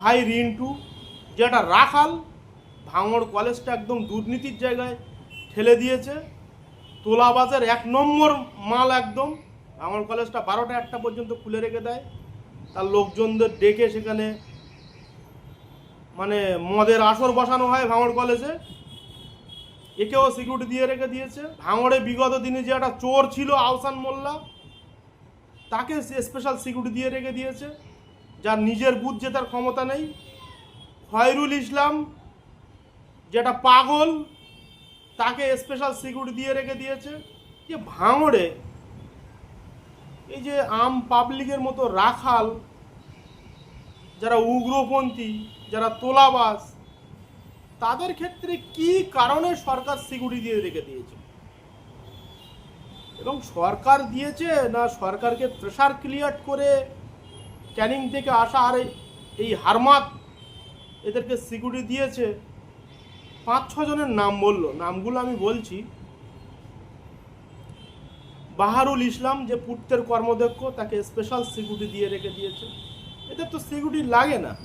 ভাই রিন্টু, যেটা রাখাল, ভাঙড় কলেজটা একদম দুর্নীতির জায়গায় ঠেলে দিয়েছে। তোলাবাজার এক নম্বর মাল একদম। ভাঙড় কলেজটা বারোটা একটা পর্যন্ত খুলে রেখে দেয়। তার লোকজনদের ডেকে সেখানে মানে মদের আসর বসানো হয় ভাঙড় কলেজে। একেও সিকিউরিটি দিয়ে রেখে দিয়েছে। ভাঙড়ে বিগত দিনে যে একটা চোর ছিল আহসান মোল্লা, তাকে স্পেশাল সিকিউরিটি দিয়ে রেখে দিয়েছে। যার নিজের বুথ জেতার ক্ষমতা নেই। খয়রুল ইসলাম যেটা পাগল, তাকে স্পেশাল সিকিউরিটি দিয়ে রেখে দিয়েছে। যে ভাঙড়ে এই যে আম পাবলিকের মতো রাখাল, যারা উগ্রপন্থী, যারা তোলাবাস তাদের ক্ষেত্রে কি কারণে সরকার সিকিউরিটি দিয়ে রেখে দিয়েছে? এবং সরকার দিয়েছে না সরকারকে প্রেশার ক্লিয়ার করে ক্যানিং থেকে আসা আর এই- হারমাত এদেরকে সিকিউরিটি দিয়েছে। পাঁচ ছজনের নাম বলল। নামগুলো আমি বলছি। বাহারুল ইসলাম যে পুত্রের কর্মদক্ষ, তাকে স্পেশাল সিকিউরিটি দিয়ে রেখে দিয়েছে। এদের তো সিকিউরিটি লাগে না।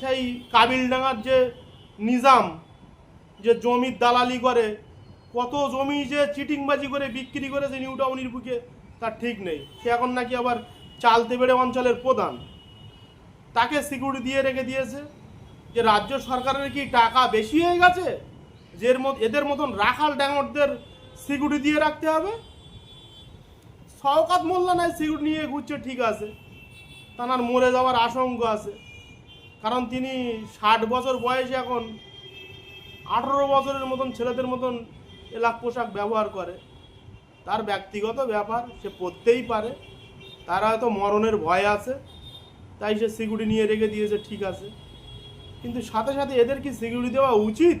সেই কাবিলডাঙ্গার যে নিজাম, যে জমির দালালি করে, কত জমি যে চিটিংবাজি করে, বিক্রি করেছে নিউ টাউনের বুকে, তার ঠিক নেই। সে এখন নাকি আবার চালতে বেড়ে অঞ্চলের প্রধান। তাকে সিকিউরিটি দিয়ে রেখে দিয়েছে যে, রাজ্য সরকারের কি টাকা বেশি হয়ে গেছে? যে এদের মতন রাখাল ড্যাঙরদের সিকিউরিটি দিয়ে রাখতে হবে? শওকাত মোল্লা নাই সিকিউরিটি নিয়ে ঘুরছে, ঠিক আছে। তার মরে যাওয়ার আশঙ্কা আছে। কারণ তিনি ষাট বছর বয়সে এখন আঠারো বছরের মতন ছেলেদের মতন এলাক পোশাক ব্যবহার করে। তার ব্যক্তিগত ব্যাপার, সে পরতেই পারে। তার হয়তো মরণের ভয় আছে, তাই সে সিকিউরিটি নিয়ে রেখে দিয়েছে, ঠিক আছে। কিন্তু সাথে সাথে এদের কি সিকিউরিটি দেওয়া উচিত?